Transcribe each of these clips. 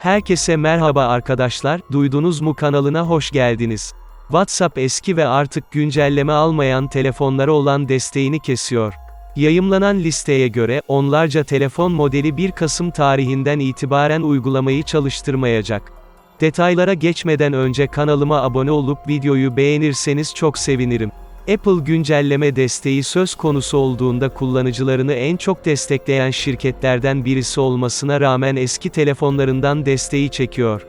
Herkese merhaba arkadaşlar, duydunuz mu kanalına hoş geldiniz. WhatsApp eski ve artık güncelleme almayan telefonlara olan desteğini kesiyor. Yayımlanan listeye göre, onlarca telefon modeli 1 Kasım tarihinden itibaren uygulamayı çalıştırmayacak. Detaylara geçmeden önce kanalıma abone olup videoyu beğenirseniz çok sevinirim. Apple güncelleme desteği söz konusu olduğunda kullanıcılarını en çok destekleyen şirketlerden birisi olmasına rağmen eski telefonlarından desteği çekiyor.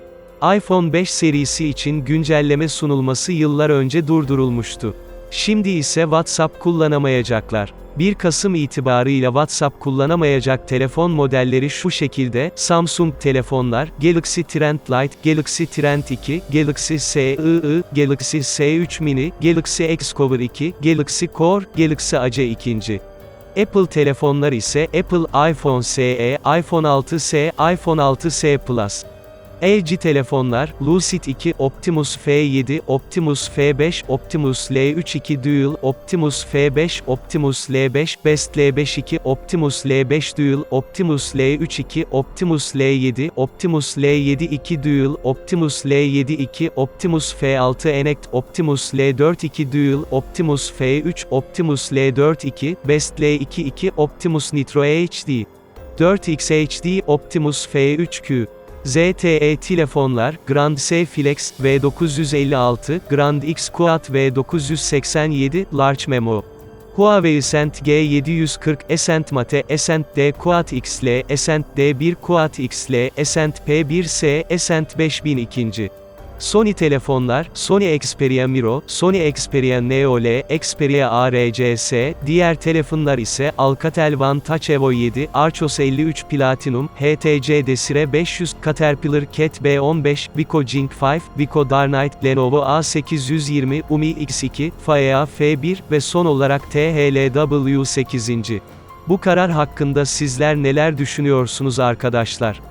iPhone 5 serisi için güncelleme sunulması yıllar önce durdurulmuştu. Şimdi ise WhatsApp kullanamayacaklar. 1 Kasım itibarıyla WhatsApp kullanamayacak telefon modelleri şu şekilde, Samsung telefonlar, Galaxy Trend Lite, Galaxy Trend 2, Galaxy S II, Galaxy S3 Mini, Galaxy Xcover 2, Galaxy Core, Galaxy AC2. Apple telefonlar ise Apple iPhone SE, iPhone 6s, iPhone 6s Plus. LG telefonlar, Lucid 2, Optimus F7, Optimus F5, Optimus L3 2 Dual, Optimus F5, Optimus L5, Best L5 2, Optimus L5 Dual, Optimus L3 2, Optimus L7, Optimus L7 2 Dual, Optimus L7 2, Optimus F6 Ennect, Optimus L4 2 Dual, Optimus F3, Optimus L4 2, Best L2 2, Optimus Nitro HD. 4X HD Optimus F3Q ZTE telefonlar, Grand S Flex V956, Grand X Quad V987, Large Memo. Huawei Ascent G740, Ascent Mate, Ascent D Quad XL, Ascent D1 Quad XL, Ascent P1S, Ascent 5002. Sony telefonlar, Sony Xperia Miro, Sony Xperia Neo L, Xperia ARCS, diğer telefonlar ise Alcatel One Touch Evo 7, Archos 53 Platinum, HTC Desire 500, Caterpillar Cat B15, Vico Jink 5, Vico Darknight, Lenovo A820, Umi X2, Faea F1 ve son olarak THLW 8. Bu karar hakkında sizler neler düşünüyorsunuz arkadaşlar?